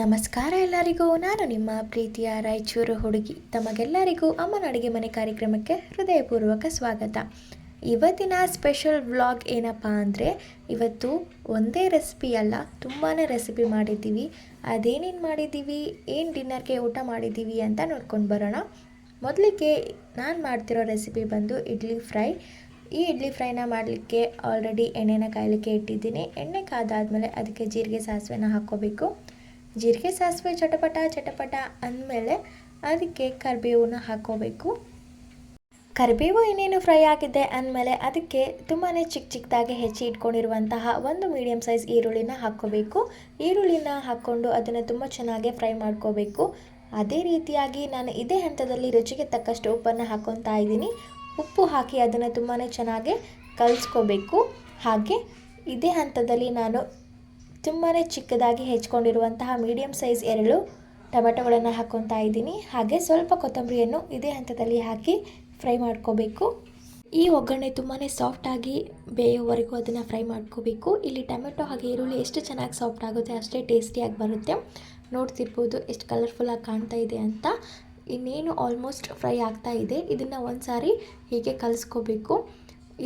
ನಮಸ್ಕಾರ ಎಲ್ಲರಿಗೂ. ನಾನು ನಿಮ್ಮ ಪ್ರೀತಿಯ ರಾಯಚೂರು ಹುಡುಗಿ. ತಮಗೆಲ್ಲರಿಗೂ ಅಮ್ಮನ ಅಡುಗೆ ಮನೆ ಕಾರ್ಯಕ್ರಮಕ್ಕೆ ಹೃದಯಪೂರ್ವಕ ಸ್ವಾಗತ. ಇವತ್ತಿನ ಸ್ಪೆಷಲ್ ವ್ಲಾಗ್ ಏನಪ್ಪ ಅಂದರೆ, ಇವತ್ತು ಒಂದೇ ರೆಸಿಪಿ ಅಲ್ಲ ತುಂಬಾ ರೆಸಿಪಿ ಮಾಡಿದ್ದೀವಿ. ಅದೇನೇನು ಮಾಡಿದ್ದೀವಿ, ಏನು ಡಿನ್ನರ್ಗೆ ಊಟ ಮಾಡಿದ್ದೀವಿ ಅಂತ ನೋಡ್ಕೊಂಡು ಬರೋಣ. ಮೊದಲಿಗೆ ನಾನು ಮಾಡ್ತಿರೋ ರೆಸಿಪಿ ಬಂದು ಇಡ್ಲಿ ಫ್ರೈ. ಈ ಇಡ್ಲಿ ಫ್ರೈನ ಮಾಡಲಿಕ್ಕೆ ಆಲ್ರೆಡಿ ಎಣ್ಣೆನ ಕಾಯಲಿಕ್ಕೆ ಇಟ್ಟಿದ್ದೀನಿ. ಎಣ್ಣೆ ಕಾದಾದಮೇಲೆ ಅದಕ್ಕೆ ಜೀರಿಗೆ, ಸಾಸಿವೆನ ಹಾಕ್ಕೋಬೇಕು. ಜೀರಿಗೆ, ಸಾಸಿವೆ, ಚಟಪಟ ಚಟಪಟ ಅಂದಮೇಲೆ ಅದಕ್ಕೆ ಕರಿಬೇವನ್ನ ಹಾಕೋಬೇಕು ಕರಿಬೇವು ಇನ್ನೇನು ಫ್ರೈ ಆಗಿದೆ ಅಂದಮೇಲೆ ಅದಕ್ಕೆ ತುಂಬಾ ಚಿಕ್ಕ ಚಿಕ್ಕದಾಗಿ ಹೆಚ್ಚಿ ಇಟ್ಕೊಂಡಿರುವಂತಹ ಒಂದು ಮೀಡಿಯಮ್ ಸೈಜ್ ಈರುಳ್ಳಿನ ಹಾಕ್ಕೋಬೇಕು. ಈರುಳ್ಳಿನ ಹಾಕ್ಕೊಂಡು ಅದನ್ನು ತುಂಬ ಚೆನ್ನಾಗಿ ಫ್ರೈ ಮಾಡ್ಕೋಬೇಕು. ಅದೇ ರೀತಿಯಾಗಿ ನಾನು ಇದೇ ಹಂತದಲ್ಲಿ ರುಚಿಗೆ ತಕ್ಕಷ್ಟು ಉಪ್ಪನ್ನು ಹಾಕ್ಕೊತಾ ಇದ್ದೀನಿ. ಉಪ್ಪು ಹಾಕಿ ಅದನ್ನು ತುಂಬಾ ಚೆನ್ನಾಗಿ ಕಲಿಸ್ಕೋಬೇಕು. ಹಾಗೆ ಇದೇ ಹಂತದಲ್ಲಿ ನಾನು ತುಂಬಾ ಚಿಕ್ಕದಾಗಿ ಹೆಚ್ಕೊಂಡಿರುವಂತಹ ಮೀಡಿಯಮ್ ಸೈಜ್ ಎರಡು ಟೊಮೆಟೊಗಳನ್ನು ಹಾಕ್ಕೊತಾ ಇದ್ದೀನಿ. ಹಾಗೆ ಸ್ವಲ್ಪ ಕೊತ್ತಂಬರಿಯನ್ನು ಇದೇ ಹಂತದಲ್ಲಿ ಹಾಕಿ ಫ್ರೈ ಮಾಡ್ಕೋಬೇಕು. ಈ ಒಗ್ಗರಣೆ ತುಂಬಾ ಸಾಫ್ಟಾಗಿ ಬೇಯೋವರೆಗೂ ಅದನ್ನು ಫ್ರೈ ಮಾಡ್ಕೋಬೇಕು. ಇಲ್ಲಿ ಟೊಮೆಟೊ ಹಾಗೆ ಈರುಳ್ಳಿ ಎಷ್ಟು ಚೆನ್ನಾಗಿ ಸಾಫ್ಟ್ ಆಗುತ್ತೆ ಅಷ್ಟೇ ಟೇಸ್ಟಿಯಾಗಿ ಬರುತ್ತೆ. ನೋಡ್ತಿರ್ಬೋದು ಎಷ್ಟು ಕಲರ್ಫುಲ್ಲಾಗಿ ಕಾಣ್ತಾ ಇದೆ ಅಂತ. ಇನ್ನೇನು ಆಲ್ಮೋಸ್ಟ್ ಫ್ರೈ ಆಗ್ತಾ ಇದೆ. ಇದನ್ನು ಒಂದು ಸಾರಿ ಹೀಗೆ ಕಲಿಸ್ಕೋಬೇಕು.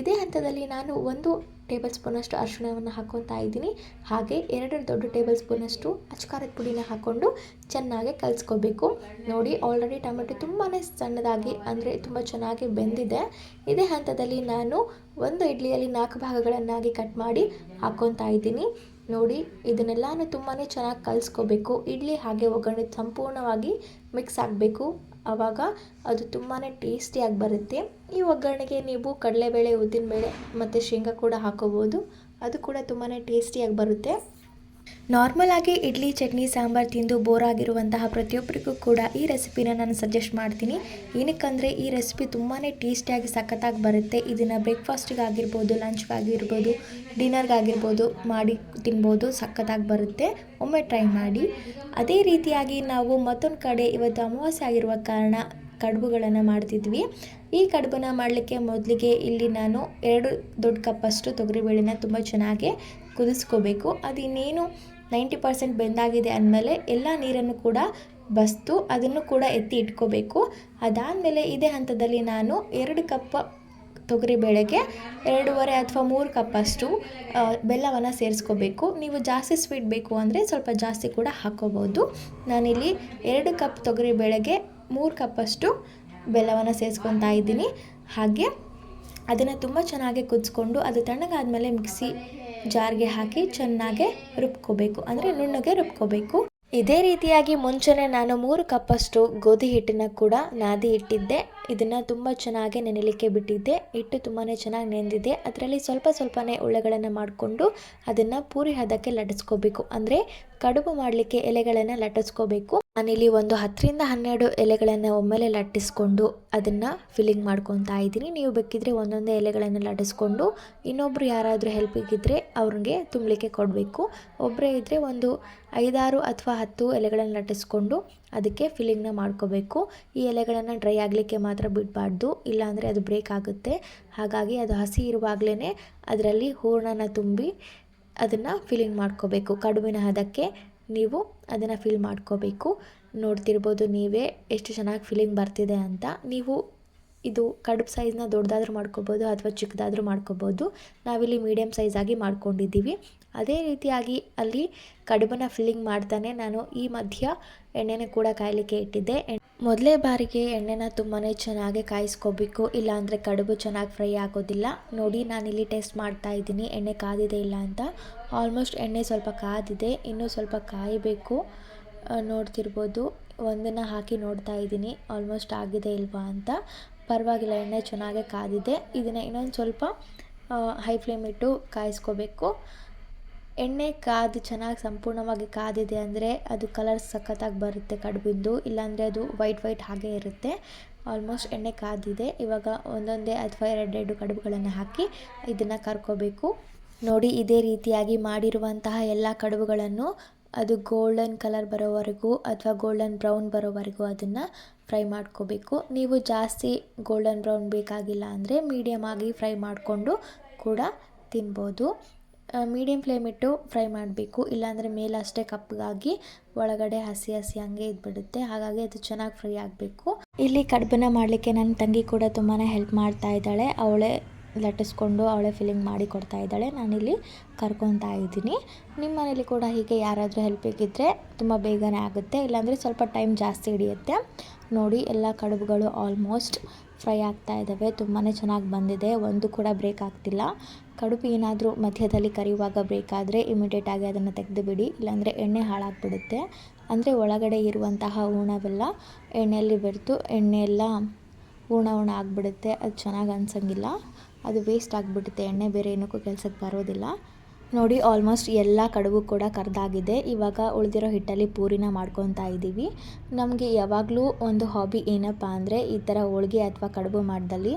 ಇದೇ ಹಂತದಲ್ಲಿ ನಾನು ಒಂದು ಟೇಬಲ್ ಸ್ಪೂನಷ್ಟು ಅರಿಶಿಣವನ್ನು ಹಾಕ್ಕೊತಾ ಇದ್ದೀನಿ. ಹಾಗೆ ಎರಡು ದೊಡ್ಡ ಟೇಬಲ್ ಸ್ಪೂನಷ್ಟು ಅಚ್ಕಾರದ ಪುಡಿನ ಹಾಕ್ಕೊಂಡು ಚೆನ್ನಾಗಿ ಕಲಿಸ್ಕೋಬೇಕು. ನೋಡಿ ಆಲ್ರೆಡಿ ಟೊಮೆಟೊ ತುಂಬಾ ಸಣ್ಣದಾಗಿ, ಅಂದರೆ ತುಂಬ ಚೆನ್ನಾಗಿ ಬೆಂದಿದೆ. ಇದೇ ಹಂತದಲ್ಲಿ ನಾನು ಒಂದು ಇಡ್ಲಿಯಲ್ಲಿ ನಾಲ್ಕು ಭಾಗಗಳನ್ನಾಗಿ ಕಟ್ ಮಾಡಿ ಹಾಕೊತಾ ಇದ್ದೀನಿ. ನೋಡಿ, ಇದನ್ನೆಲ್ಲನೂ ತುಂಬಾ ಚೆನ್ನಾಗಿ ಕಲಿಸ್ಕೋಬೇಕು. ಇಡ್ಲಿ ಹಾಗೆ ಒಗ್ಗರಣೆ ಸಂಪೂರ್ಣವಾಗಿ ಮಿಕ್ಸ್ ಆಗಬೇಕು. ಆವಾಗ ಅದು ತುಂಬಾ ಟೇಸ್ಟಿಯಾಗಿ ಬರುತ್ತೆ. ಈ ಒಗ್ಗರಣೆಗೆ ನೀವು ಕಡಲೆಬೇಳೆ, ಉದ್ದಿನಬೇಳೆ ಮತ್ತು ಶೇಂಗಾ ಕೂಡ ಹಾಕೋಬೋದು. ಅದು ಕೂಡ ತುಂಬಾ ಟೇಸ್ಟಿಯಾಗಿ ಬರುತ್ತೆ. ನಾರ್ಮಲ್ ಆಗಿ ಇಡ್ಲಿ, ಚಟ್ನಿ, ಸಾಂಬಾರು ತಿಂದು ಬೋರ್ ಆಗಿರುವಂತಹ ಪ್ರತಿಯೊಬ್ಬರಿಗೂ ಕೂಡ ಈ ರೆಸಿಪಿನ ನಾನು ಸಜೆಸ್ಟ್ ಮಾಡ್ತೀನಿ. ಏನಕ್ಕಂದರೆ ಈ ರೆಸಿಪಿ ತುಂಬಾ ಟೇಸ್ಟಿಯಾಗಿ ಸಖತ್ತಾಗಿ ಬರುತ್ತೆ. ಇದನ್ನು ಬ್ರೇಕ್ಫಾಸ್ಟಿಗೆ ಆಗಿರ್ಬೋದು ಲಂಚ್ಗಾಗಿರ್ಬೋದು ಡಿನ್ನರ್ಗಾಗಿರ್ಬೋದು ಮಾಡಿ ತಿನ್ಬೋದು ಸಖತ್ತಾಗಿ ಬರುತ್ತೆ. ಒಮ್ಮೆ ಟ್ರೈ ಮಾಡಿ. ಅದೇ ರೀತಿಯಾಗಿ ನಾವು ಮತ್ತೊಂದು ಕಡೆ ಇವತ್ತು ಅಮಾವಾಸ್ಯೆ ಆಗಿರುವ ಕಾರಣ ಕಡುಬುಗಳನ್ನು ಮಾಡ್ತಿದ್ವಿ. ಈ ಕಡುಬನ್ನ ಮಾಡಲಿಕ್ಕೆ ಮೊದಲಿಗೆ ಇಲ್ಲಿ ನಾನು ಎರಡು ದೊಡ್ಡ ಕಪ್ಪಷ್ಟು ತೊಗರಿಬೇಳೆನ ತುಂಬ ಚೆನ್ನಾಗಿ ಕುದಿಸ್ಕೋಬೇಕು. ಅದು ಇನ್ನೇನು ನೈಂಟಿ ಪರ್ಸೆಂಟ್ ಬೆಂದಾಗಿದೆ ಅಂದಮೇಲೆ ಎಲ್ಲ ನೀರನ್ನು ಕೂಡ ಬಸ್ತು, ಅದನ್ನು ಕೂಡ ಎತ್ತಿ ಇಟ್ಕೋಬೇಕು. ಅದಾದಮೇಲೆ ಇದೇ ಹಂತದಲ್ಲಿ ನಾನು ಎರಡು ಕಪ್ ತೊಗರಿಬೇಳೆಗೆ ಎರಡೂವರೆ ಅಥವಾ ಮೂರು ಕಪ್ಪಷ್ಟು ಬೆಲ್ಲವನ್ನು ಸೇರಿಸ್ಕೋಬೇಕು. ನೀವು ಜಾಸ್ತಿ ಸ್ವೀಟ್ ಬೇಕು ಅಂದರೆ ಸ್ವಲ್ಪ ಜಾಸ್ತಿ ಕೂಡ ಹಾಕ್ಕೋಬೋದು ನಾನಿಲ್ಲಿ ಎರಡು ಕಪ್ ತೊಗರಿಬೇಳೆಗೆ ಮೂರು ಕಪ್ಪಷ್ಟು ಬೆಲ್ಲವನ್ನು ಸೇರಿಸ್ಕೊತಾ ಇದ್ದೀನಿ. ಹಾಗೆ ಅದನ್ನು ತುಂಬ ಚೆನ್ನಾಗಿ ಕುದಿಸ್ಕೊಂಡು ಅದು ತಣ್ಣಗಾದ ಮೇಲೆ ಮಿಕ್ಸಿ ಜಾರ್ಗೆ ಹಾಕಿ ಚೆನ್ನಾಗೆ ರುಬ್ಕೋಬೇಕು. ಅಂದರೆ ನುಣ್ಣಗೆ ರುಬ್ಕೋಬೇಕು. ಇದೇ ರೀತಿಯಾಗಿ ಮುಂಚೆನೇ ನಾನು ಮೂರು ಕಪ್ಪಷ್ಟು ಗೋಧಿ ಹಿಟ್ಟನ್ನು ಕೂಡ ನಾದಿ ಇಟ್ಟಿದ್ದೆ. ಇದನ್ನು ತುಂಬ ಚೆನ್ನಾಗಿ ನೆನೆಲಿಕ್ಕೆ ಬಿಟ್ಟಿದ್ದೆ. ಹಿಟ್ಟು ತುಂಬಾ ಚೆನ್ನಾಗಿ ನೆಂದಿದೆ. ಅದರಲ್ಲಿ ಸ್ವಲ್ಪ ಸ್ವಲ್ಪನೇ ಉಳ್ಳೆಗಳನ್ನು ಮಾಡಿಕೊಂಡು ಅದನ್ನು ಪೂರಿ ಹದಕ್ಕೆ ಲಟ್ಟಿಸ್ಕೋಬೇಕು. ಅಂದರೆ ಕಡುಬು ಮಾಡಲಿಕ್ಕೆ ಎಲೆಗಳನ್ನು ಲಟ್ಟಿಸ್ಕೋಬೇಕು. ನಾನಿಲ್ಲಿ ಒಂದು ಹತ್ತರಿಂದ ಹನ್ನೆರಡು ಎಲೆಗಳನ್ನು ಒಮ್ಮೆಲೆ ಲಟ್ಟಿಸ್ಕೊಂಡು ಅದನ್ನು ಫಿಲ್ಲಿಂಗ್ ಮಾಡ್ಕೊತಾ ಇದ್ದೀನಿ. ನೀವು ಬೇಕಿದ್ರೆ ಒಂದೊಂದೇ ಎಲೆಗಳನ್ನು ಲಟ್ಟಿಸ್ಕೊಂಡು ಇನ್ನೊಬ್ಬರು ಯಾರಾದರೂ ಹೆಲ್ಪಿಗಿದ್ದರೆ ಅವ್ರಿಗೆ ತುಂಬಲಿಕ್ಕೆ ಕೊಡಬೇಕು. ಒಬ್ಬರೇ ಇದ್ದರೆ ಒಂದು ಐದಾರು ಅಥವಾ ಹತ್ತು ಎಲೆಗಳನ್ನು ಲಟ್ಟಿಸ್ಕೊಂಡು ಅದಕ್ಕೆ ಫಿಲ್ಲಿಂಗ್ನ ಮಾಡ್ಕೋಬೇಕು. ಈ ಎಲೆಗಳನ್ನು ಡ್ರೈ ಆಗಲಿಕ್ಕೆ ಮಾತ್ರ ಬಿಡಬಾರ್ದು, ಇಲ್ಲಾಂದರೆ ಅದು ಬ್ರೇಕ್ ಆಗುತ್ತೆ. ಹಾಗಾಗಿ ಅದು ಹಸಿ ಇರುವಾಗಲೇ ಅದರಲ್ಲಿ ಹೂರ್ಣನ ತುಂಬಿ ಅದನ್ನು ಫಿಲ್ಲಿಂಗ್ ಮಾಡ್ಕೋಬೇಕು. ಕಡುಬಿನ ಹದಕ್ಕೆ ನೀವು ಅದನ್ನು ಫಿಲ್ ಮಾಡ್ಕೋಬೇಕು. ನೋಡ್ತಿರ್ಬೋದು ನೀವೇ ಎಷ್ಟು ಚೆನ್ನಾಗಿ ಫೀಲಿಂಗ್ ಬರ್ತಿದೆ ಅಂತ. ನೀವು ಇದು ಕಡುಬು ಸೈಜ್ನ ದೊಡ್ಡದಾದ್ರೂ ಮಾಡ್ಕೋಬೋದು ಅಥವಾ ಚಿಕ್ಕದಾದ್ರೂ ಮಾಡ್ಕೋಬೋದು. ನಾವಿಲ್ಲಿ ಮೀಡಿಯಮ್ ಸೈಜಾಗಿ ಮಾಡ್ಕೊಂಡಿದ್ದೀವಿ. ಅದೇ ರೀತಿಯಾಗಿ ಅಲ್ಲಿ ಕಡುಬನ್ನು ಫಿಲ್ಲಿಂಗ್ ಮಾಡ್ತಾನೆ. ನಾನು ಈ ಮಧ್ಯ ಎಣ್ಣೆನ ಕೂಡ ಕಾಯಲಿಕ್ಕೆ ಇಟ್ಟಿದ್ದೆ. ಮೊದಲೇ ಬಾರಿಗೆ ಎಣ್ಣೆನ ತುಂಬಾ ಚೆನ್ನಾಗಿ ಕಾಯಿಸ್ಕೋಬೇಕು. ಇಲ್ಲಾಂದರೆ ಕಡುಬು ಚೆನ್ನಾಗಿ ಫ್ರೈ ಆಗೋದಿಲ್ಲ. ನೋಡಿ, ನಾನಿಲ್ಲಿ ಟೆಸ್ಟ್ ಮಾಡ್ತಾ ಇದ್ದೀನಿ. ಎಣ್ಣೆ ಕಾದಿದೆ ಇಲ್ಲ ಅಂತ. ಆಲ್ಮೋಸ್ಟ್ ಎಣ್ಣೆ ಸ್ವಲ್ಪ ಕಾದಿದೆ. ಇನ್ನೂ ಸ್ವಲ್ಪ ಕಾಯಬೇಕು. ನೋಡ್ತಿರ್ಬೋದು. ಒಂದನ್ನು ಹಾಕಿ ನೋಡ್ತಾ ಇದ್ದೀನಿ. ಆಲ್ಮೋಸ್ಟ್ ಆಗಿದೆ ಇಲ್ವಾ ಅಂತ. ಪರವಾಗಿಲ್ಲ, ಎಣ್ಣೆ ಚೆನ್ನಾಗೇ ಕಾದಿದೆ. ಇದನ್ನು ಇನ್ನೊಂದು ಸ್ವಲ್ಪ ಹೈ ಫ್ಲೇಮ್ ಇಟ್ಟು ಕಾಯಿಸ್ಕೋಬೇಕು. ಎಣ್ಣೆ ಕಾದು ಚೆನ್ನಾಗಿ ಸಂಪೂರ್ಣವಾಗಿ ಕಾದಿದೆ ಅಂದರೆ ಅದು ಕಲರ್ ಸಖತ್ತಾಗಿ ಬರುತ್ತೆ ಕಡುಬಿದ್ದು ಇಲ್ಲಾಂದರೆ ಅದು ವೈಟ್ ವೈಟ್ ಹಾಗೆ ಇರುತ್ತೆ. ಆಲ್ಮೋಸ್ಟ್ ಎಣ್ಣೆ ಕಾದಿದೆ. ಇವಾಗ ಒಂದೊಂದೇ ಅಥವಾ ಎರಡೆರಡು ಕಡುಬುಗಳನ್ನು ಹಾಕಿ ಇದನ್ನು ಕರ್ಕೋಬೇಕು. ನೋಡಿ, ಇದೇ ರೀತಿಯಾಗಿ ಮಾಡಿರುವಂತಹ ಎಲ್ಲ ಕಡುಬುಗಳನ್ನು ಅದು ಗೋಲ್ಡನ್ ಕಲರ್ ಬರೋವರೆಗೂ ಅಥವಾ ಗೋಲ್ಡನ್ ಬ್ರೌನ್ ಬರೋವರೆಗೂ ಅದನ್ನು ಫ್ರೈ ಮಾಡ್ಕೋಬೇಕು. ನೀವು ಜಾಸ್ತಿ ಗೋಲ್ಡನ್ ಬ್ರೌನ್ ಬೇಕಾಗಿಲ್ಲ ಅಂದರೆ ಮೀಡಿಯಮ್ ಆಗಿ ಫ್ರೈ ಮಾಡಿಕೊಂಡು ಕೂಡ ತಿನ್ಬೋದು. ಮೀಡಿಯಮ್ ಫ್ಲೇಮ್ ಇಟ್ಟು ಫ್ರೈ ಮಾಡಬೇಕು. ಇಲ್ಲಾಂದರೆ ಅಷ್ಟೇ ಕಪ್ಪಗಾಗಿ ಒಳಗಡೆ ಹಸಿ ಹಸಿ ಹಂಗೆ ಇದ್ಬಿಡುತ್ತೆ. ಹಾಗಾಗಿ ಅದು ಚೆನ್ನಾಗಿ ಫ್ರೈ ಆಗಬೇಕು. ಇಲ್ಲಿ ಕಡುಬನ್ನ ಮಾಡಲಿಕ್ಕೆ ನನ್ನ ತಂಗಿ ಕೂಡ ತುಂಬಾ ಹೆಲ್ಪ್ ಮಾಡ್ತಾ ಇದ್ದಾಳೆ. ಅವಳೇ ಲಟ್ಟಿಸ್ಕೊಂಡು ಅವಳೇ ಫಿಲ್ಲಿಂಗ್ ಮಾಡಿ ಕೊಡ್ತಾ ಇದ್ದಾಳೆ. ನಾನಿಲ್ಲಿ ಕರ್ಕೊತಾ ಇದ್ದೀನಿ. ನಿಮ್ಮ ಮನೇಲಿ ಕೂಡ ಹೀಗೆ ಯಾರಾದರೂ ಹೆಲ್ಪ್ ಬೇಕಿದ್ದರೆ ತುಂಬ ಬೇಗನೆ ಆಗುತ್ತೆ. ಇಲ್ಲಾಂದರೆ ಸ್ವಲ್ಪ ಟೈಮ್ ಜಾಸ್ತಿ ಹಿಡಿಯುತ್ತೆ. ನೋಡಿ, ಎಲ್ಲ ಕಡುಬುಗಳು ಆಲ್ಮೋಸ್ಟ್ ಫ್ರೈ ಆಗ್ತಾ ಇದ್ದಾವೆ. ತುಂಬಾ ಚೆನ್ನಾಗಿ ಬಂದಿದೆ. ಒಂದು ಕೂಡ ಬ್ರೇಕ್ ಆಗ್ತಿಲ್ಲ. ಕಡುಬು ಏನಾದರೂ ಮಧ್ಯದಲ್ಲಿ ಕರಿಯುವಾಗ ಬ್ರೇಕಾದರೆ ಇಮಿಡಿಯೇಟಾಗಿ ಅದನ್ನು ತೆಗೆದು ಬಿಡಿ ಇಲ್ಲಾಂದರೆ ಎಣ್ಣೆ ಹಾಳಾಗ್ಬಿಡುತ್ತೆ. ಅಂದರೆ ಒಳಗಡೆ ಇರುವಂತಹ ಹೂಣವೆಲ್ಲ ಎಣ್ಣೆಯಲ್ಲಿ ಬೆರೆತು ಎಣ್ಣೆ ಎಲ್ಲ ಹೂಣ ಹೂಣ ಆಗಿಬಿಡುತ್ತೆ. ಅದು ಚೆನ್ನಾಗಿ ಅನ್ಸಂಗಿಲ್ಲ. ಅದು ವೇಸ್ಟ್ ಆಗಿಬಿಡುತ್ತೆ, ಎಣ್ಣೆ ಬೇರೆ ಏನಕ್ಕೂ ಕೆಲಸಕ್ಕೆ ಬರೋದಿಲ್ಲ. ನೋಡಿ ಆಲ್ಮೋಸ್ಟ್ ಎಲ್ಲ ಕಡುಬು ಕೂಡ ಕರ್ದಾಗಿದೆ. ಇವಾಗ ಉಳಿದಿರೋ ಹಿಟ್ಟಲ್ಲಿ ಪೂರಿನ ಮಾಡ್ಕೊತಾ ಇದ್ದೀವಿ. ನಮಗೆ ಯಾವಾಗಲೂ ಒಂದು ಹಾಬಿ ಏನಪ್ಪ ಅಂದರೆ, ಈ ಥರ ಹೋಳಿಗೆ ಅಥವಾ ಕಡುಬು ಮಾಡ್ದಲ್ಲಿ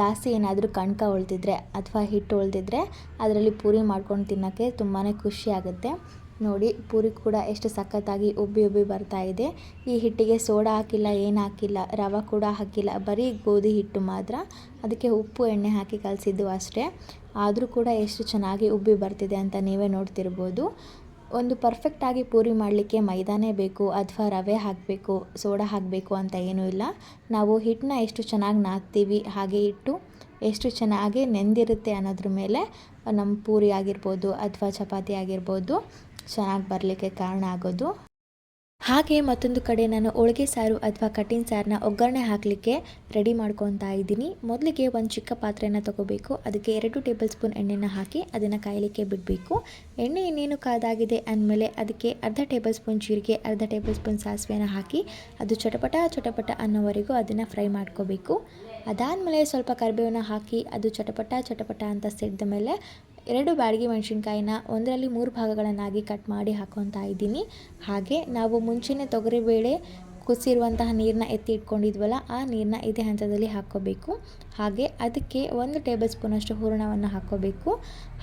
ಜಾಸ್ತಿ ಏನಾದರೂ ಕಣ್ಕ ಉಳ್ದಿದ್ರೆ ಅಥವಾ ಹಿಟ್ಟು ಉಳ್ದಿದ್ರೆ, ಅದರಲ್ಲಿ ಪೂರಿ ಮಾಡ್ಕೊಂಡು ತಿನ್ನೋಕ್ಕೆ ತುಂಬಾ ಖುಷಿ ಆಗುತ್ತೆ. ನೋಡಿ, ಪೂರಿ ಕೂಡ ಎಷ್ಟು ಸಖತ್ತಾಗಿ ಉಬ್ಬಿ ಉಬ್ಬಿ ಬರ್ತಾ ಇದೆ. ಈ ಹಿಟ್ಟಿಗೆ ಸೋಡಾ ಹಾಕಿಲ್ಲ, ಏನು ಹಾಕಿಲ್ಲ, ರವೆ ಕೂಡ ಹಾಕಿಲ್ಲ, ಬರೀ ಗೋಧಿ ಹಿಟ್ಟು ಮಾತ್ರ. ಅದಕ್ಕೆ ಉಪ್ಪು, ಎಣ್ಣೆ ಹಾಕಿ ಕಲಸಿದ್ದು ಅಷ್ಟೇ. ಆದರೂ ಕೂಡ ಎಷ್ಟು ಚೆನ್ನಾಗಿ ಉಬ್ಬಿ ಬರ್ತಿದೆ ಅಂತ ನೀವೇ ನೋಡ್ತಿರ್ಬೋದು. ಒಂದು ಪರ್ಫೆಕ್ಟಾಗಿ ಪೂರಿ ಮಾಡಲಿಕ್ಕೆ ಮೈದಾನೇ ಬೇಕು, ಅಥವಾ ರವೆ ಹಾಕಬೇಕು, ಸೋಡಾ ಹಾಕಬೇಕು ಅಂತ ಏನೂ ಇಲ್ಲ. ನಾವು ಹಿಟ್ಟನ್ನ ಎಷ್ಟು ಚೆನ್ನಾಗಿ ನಾದ್ತೀವಿ, ಹಾಗೆ ಇಟ್ಟು ಎಷ್ಟು ಚೆನ್ನಾಗಿ ನೆಂದಿರುತ್ತೆ ಅನ್ನೋದ್ರ ಮೇಲೆ ನಮ್ಮ ಪೂರಿ ಆಗಿರ್ಬೋದು ಅಥವಾ ಚಪಾತಿ ಆಗಿರ್ಬೋದು. ಚೆನ್ನಾಗಿ ಬರಲಿಕ್ಕೆ ಕಾರಣ ಆಗೋದು. ಹಾಗೆ ಮತ್ತೊಂದು ಕಡೆ ನಾನು ಹೋಳಿಗೆ ಸಾರು ಅಥವಾ ಕಟ್ಟಿನ ಸಾರನ್ನ ಒಗ್ಗರಣೆ ಹಾಕಲಿಕ್ಕೆ ರೆಡಿ ಮಾಡ್ಕೊತಾ ಇದ್ದೀನಿ. ಮೊದಲಿಗೆ ಒಂದು ಚಿಕ್ಕ ಪಾತ್ರೆನ ತಗೋಬೇಕು. ಅದಕ್ಕೆ ಎರಡು ಟೇಬಲ್ ಸ್ಪೂನ್ ಎಣ್ಣೆನ ಹಾಕಿ ಅದನ್ನು ಕಾಯಲಿಕ್ಕೆ ಬಿಡಬೇಕು. ಎಣ್ಣೆ ಇನ್ನೇನು ಕಾದಾಗಿದೆ ಅಂದಮೇಲೆ ಅದಕ್ಕೆ ಅರ್ಧ ಟೇಬಲ್ ಸ್ಪೂನ್ ಜೀರಿಗೆ, ಅರ್ಧ ಟೇಬಲ್ ಸ್ಪೂನ್ ಸಾಸಿವೆನ ಹಾಕಿ ಅದು ಚಟಪಟ ಚಟಪಟ ಅನ್ನೋವರೆಗೂ ಅದನ್ನು ಫ್ರೈ ಮಾಡ್ಕೋಬೇಕು. ಅದಾದಮೇಲೆ ಸ್ವಲ್ಪ ಕರಿಬೇವನ್ನ ಹಾಕಿ ಅದು ಚಟಪಟ ಚಟಪಟ ಅಂತ ಸಿಡಿದ ಮೇಲೆ ಎರಡು ಬಾಡಿಗೆ ಮೆಣಸಿನ್ಕಾಯಿನ ಒಂದರಲ್ಲಿ ಮೂರು ಭಾಗಗಳನ್ನಾಗಿ ಕಟ್ ಮಾಡಿ ಹಾಕೊತಾ ಇದ್ದೀನಿ. ಹಾಗೆ ನಾವು ಮುಂಚೆನೇ ತೊಗರಿಬೇಳೆ ಕುಸಿರುವಂತಹ ನೀರನ್ನ ಎತ್ತಿ ಇಟ್ಕೊಂಡಿದ್ವಲ್ಲ, ಆ ನೀರನ್ನ ಇದೇ ಹಂತದಲ್ಲಿ ಹಾಕ್ಕೋಬೇಕು. ಹಾಗೆ ಅದಕ್ಕೆ ಒಂದು ಟೇಬಲ್ ಸ್ಪೂನಷ್ಟು ಹೂರಣವನ್ನು ಹಾಕ್ಕೋಬೇಕು.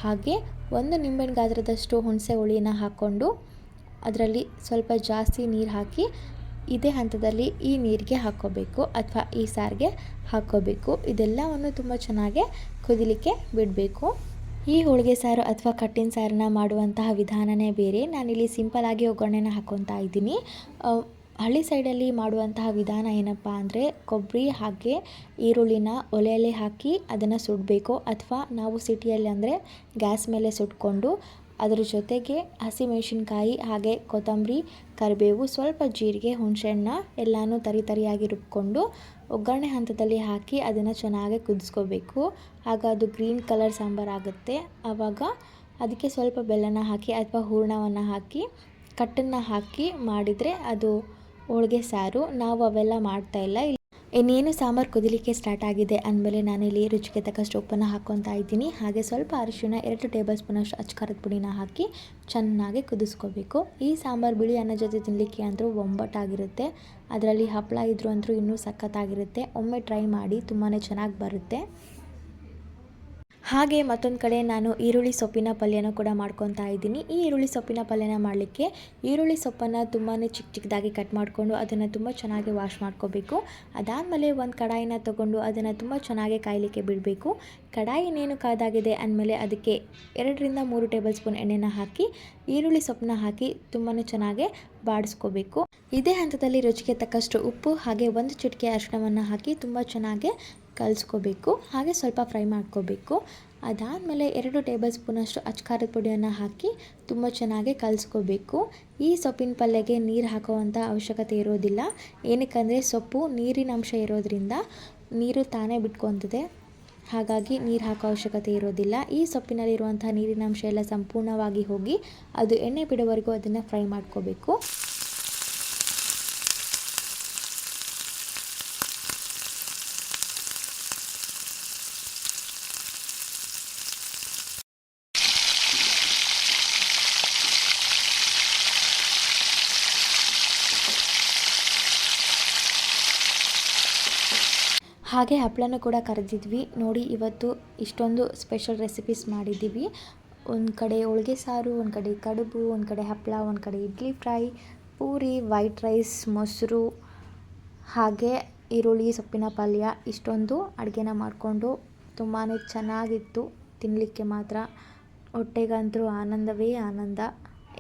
ಹಾಗೆ ಒಂದು ನಿಂಬೆಹಣ್ಣು ಗಾತ್ರದಷ್ಟು ಹುಣಸೆ ಹುಳಿನ ಹಾಕ್ಕೊಂಡು ಅದರಲ್ಲಿ ಸ್ವಲ್ಪ ಜಾಸ್ತಿ ನೀರು ಹಾಕಿ ಇದೇ ಹಂತದಲ್ಲಿ ಈ ನೀರಿಗೆ ಹಾಕ್ಕೋಬೇಕು ಅಥವಾ ಈ ಸಾರಿಗೆ ಹಾಕ್ಕೋಬೇಕು. ಇದೆಲ್ಲವನ್ನು ತುಂಬ ಚೆನ್ನಾಗಿ ಕುದಿಲಿಕ್ಕೆ ಬಿಡಬೇಕು. ಈ ಹೋಳಿಗೆ ಸಾರು ಅಥವಾ ಕಟ್ಟಿನ ಸಾರನ್ನ ಮಾಡುವಂತಹ ವಿಧಾನವೇ ಬೇರೆ. ನಾನಿಲ್ಲಿ ಸಿಂಪಲಾಗಿ ಒಗ್ಗರಣೆನ ಹಾಕ್ಕೊತಾ ಇದ್ದೀನಿ. ಹಳ್ಳಿ ಸೈಡಲ್ಲಿ ಮಾಡುವಂತಹ ವಿಧಾನ ಏನಪ್ಪ ಅಂದರೆ ಕೊಬ್ಬರಿ ಹಾಗೆ ಈರುಳ್ಳಿನ ಒಲೆಯಲ್ಲಿ ಹಾಕಿ ಅದನ್ನು ಸುಡಬೇಕು. ಅಥವಾ ನಾವು ಸಿಟಿಯಲ್ಲಿ ಅಂದರೆ ಗ್ಯಾಸ್ ಮೇಲೆ ಸುಟ್ಕೊಂಡು ಅದರ ಜೊತೆಗೆ ಹಸಿಮೆಣಸಿನ್ಕಾಯಿ ಹಾಗೆ ಕೊತ್ತಂಬರಿ, ಕರಿಬೇವು, ಸ್ವಲ್ಪ ಜೀರಿಗೆ, ಹುಣಸೆಹಣ್ಣ ಎಲ್ಲನೂ ತರಿ ತರಿಯಾಗಿ ರುಬ್ಕೊಂಡು ಒಗ್ಗರಣೆ ಹಂತದಲ್ಲಿ ಹಾಕಿ ಅದನ್ನು ಚೆನ್ನಾಗಿ ಕುದಿಸ್ಕೋಬೇಕು. ಆಗ ಅದು ಗ್ರೀನ್ ಕಲರ್ ಸಾಂಬಾರು ಆಗುತ್ತೆ. ಆವಾಗ ಅದಕ್ಕೆ ಸ್ವಲ್ಪ ಬೆಲ್ಲನ ಹಾಕಿ ಅಥವಾ ಹೂರಣವನ್ನು ಹಾಕಿ, ಕಟ್ಟನ್ನು ಹಾಕಿ ಮಾಡಿದರೆ ಅದು ಹೋಳಿಗೆ ಸಾರು. ನಾವು ಅವೆಲ್ಲ ಮಾಡ್ತಾಯಿಲ್ಲ ಇನ್ನೇನು ಸಾಂಬಾರು ಕುದಿಲಿಕ್ಕೆ ಸ್ಟಾರ್ಟ್ ಆಗಿದೆ ಅಂದಮೇಲೆ ನಾನಿಲ್ಲಿ ರುಚಿಗೆ ತಕ್ಕಷ್ಟು ಉಪ್ಪನ್ನು ಹಾಕ್ಕೊತಾ ಇದ್ದೀನಿ. ಹಾಗೆ ಸ್ವಲ್ಪ ಅರಿಶಿನ ಎರಡು ಟೇಬಲ್ ಸ್ಪೂನಷ್ಟು ಅಚ್ಕಾರದ ಪುಡಿನ ಹಾಕಿ ಚೆನ್ನಾಗಿ ಕುದಿಸ್ಕೋಬೇಕು. ಈ ಸಾಂಬಾರು ಬಿಳಿ ಅನ್ನ ಜೊತೆ ತಿನ್ನಲಿಕ್ಕೆ ಅಂದರೂ ಒಂಬಟ್ಟಾಗಿರುತ್ತೆ ಅದರಲ್ಲಿ ಹಪ್ಪಳ ಇದ್ದರೂ ಅಂದರೂ ಇನ್ನೂ ಸಖತ್ತಾಗಿರುತ್ತೆ. ಒಮ್ಮೆ ಟ್ರೈ ಮಾಡಿ ತುಂಬಾ ಚೆನ್ನಾಗಿ ಬರುತ್ತೆ. ಹಾಗೆ ಮತ್ತೊಂದು ಕಡೆ ನಾನು ಈರುಳ್ಳಿ ಸೊಪ್ಪಿನ ಪಲ್ಯನ ಕೂಡ ಮಾಡ್ಕೊತಾ ಇದ್ದೀನಿ. ಈ ಈರುಳ್ಳಿ ಸೊಪ್ಪಿನ ಪಲ್ಯನ ಮಾಡಲಿಕ್ಕೆ ಈರುಳ್ಳಿ ಸೊಪ್ಪನ್ನು ತುಂಬಾ ಚಿಕ್ಕ ಚಿಕ್ಕದಾಗಿ ಕಟ್ ಮಾಡಿಕೊಂಡು ಅದನ್ನು ತುಂಬ ಚೆನ್ನಾಗಿ ವಾಶ್ ಮಾಡ್ಕೋಬೇಕು. ಅದಾದಮೇಲೆ ಒಂದು ಕಡಾಯಿನ ತೊಗೊಂಡು ಅದನ್ನು ತುಂಬ ಚೆನ್ನಾಗಿ ಕಾಯಲಿಕ್ಕೆ ಬಿಡಬೇಕು. ಕಡಾಯಿ ಇನ್ನೇನು ಕಾದಾಗಿದೆ ಅಂದಮೇಲೆ ಅದಕ್ಕೆ ಎರಡರಿಂದ ಮೂರು ಟೇಬಲ್ ಸ್ಪೂನ್ ಎಣ್ಣೆನ ಹಾಕಿ, ಈರುಳ್ಳಿ ಸೊಪ್ಪನ್ನ ಹಾಕಿ ತುಂಬಾ ಚೆನ್ನಾಗಿ ಬಾಡಿಸ್ಕೋಬೇಕು. ಇದೇ ಹಂತದಲ್ಲಿ ರುಚಿಗೆ ತಕ್ಕಷ್ಟು ಉಪ್ಪು ಹಾಗೆ ಒಂದು ಚಿಟಿಕೆ ಅರಿಶಿಣವನ್ನು ಹಾಕಿ ತುಂಬ ಚೆನ್ನಾಗಿ ಕಲಿಸ್ಕೋಬೇಕು. ಹಾಗೆ ಸ್ವಲ್ಪ ಫ್ರೈ ಮಾಡ್ಕೋಬೇಕು. ಅದಾದಮೇಲೆ ಎರಡು ಟೇಬಲ್ ಸ್ಪೂನಷ್ಟು ಅಚ್ಕಾರದ ಪುಡಿಯನ್ನು ಹಾಕಿ ತುಂಬ ಚೆನ್ನಾಗಿ ಕಲಿಸ್ಕೋಬೇಕು. ಈ ಸೊಪ್ಪಿನ ಪಲ್ಯಗೆ ನೀರು ಹಾಕುವಂಥ ಅವಶ್ಯಕತೆ ಇರೋದಿಲ್ಲ. ಏನಕ್ಕಂದರೆ ಸೊಪ್ಪು ನೀರಿನ ಅಂಶ ಇರೋದರಿಂದ ನೀರು ತಾನೇ ಬಿಟ್ಕೊತದೆ ಹಾಗಾಗಿ ನೀರು ಹಾಕೋ ಅವಶ್ಯಕತೆ ಇರೋದಿಲ್ಲ. ಈ ಸೊಪ್ಪಿನಲ್ಲಿರುವಂಥ ನೀರಿನ ಅಂಶ ಎಲ್ಲ ಸಂಪೂರ್ಣವಾಗಿ ಹೋಗಿ ಅದು ಎಣ್ಣೆ ಬಿಡೋವರೆಗೂ ಅದನ್ನು ಫ್ರೈ ಮಾಡ್ಕೋಬೇಕು. ಹಾಗೆ ಹಪ್ಪಳನೂ ಕೂಡ ಕರೆದಿದ್ವಿ. ನೋಡಿ, ಇವತ್ತು ಇಷ್ಟೊಂದು ಸ್ಪೆಷಲ್ ರೆಸಿಪೀಸ್ ಮಾಡಿದ್ದೀವಿ. ಒಂದು ಕಡೆ ಹೋಳಿಗೆ ಸಾರು, ಒಂದು ಕಡೆ ಕಡುಬು, ಒಂದು ಕಡೆ ಹಪ್ಪಳ ಒಂದು ಕಡೆ idli fry, puri white rice ಮೊಸರು, ಹಾಗೆ ಈರುಳ್ಳಿ, ಸೊಪ್ಪಿನ ಪಲ್ಯ. ಇಷ್ಟೊಂದು ಅಡುಗೆನ ಮಾಡಿಕೊಂಡು ತುಂಬಾ ಚೆನ್ನಾಗಿತ್ತು. ತಿನ್ನಲಿಕ್ಕೆ ಮಾತ್ರ. ಹೊಟ್ಟೆಗಂತೂ ಆನಂದವೇ ಆನಂದ.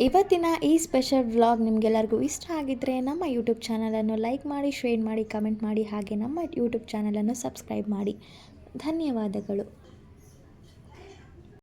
ಇವತ್ತಿನ ಈ ಸ್ಪೆಷಲ್ ವ್ಲಾಗ್ ನಿಮಗೆಲ್ಲರಿಗೂ ಇಷ್ಟ ಆಗಿದ್ದರೆ ನಮ್ಮ ಯೂಟ್ಯೂಬ್ ಚಾನಲನ್ನು ಲೈಕ್ ಮಾಡಿ ಶೇರ್ ಮಾಡಿ ಕಮೆಂಟ್ ಮಾಡಿ, ಹಾಗೆ ನಮ್ಮ ಯೂಟ್ಯೂಬ್ ಚಾನಲನ್ನು ಸಬ್ಸ್ಕ್ರೈಬ್ ಮಾಡಿ. ಧನ್ಯವಾದಗಳು.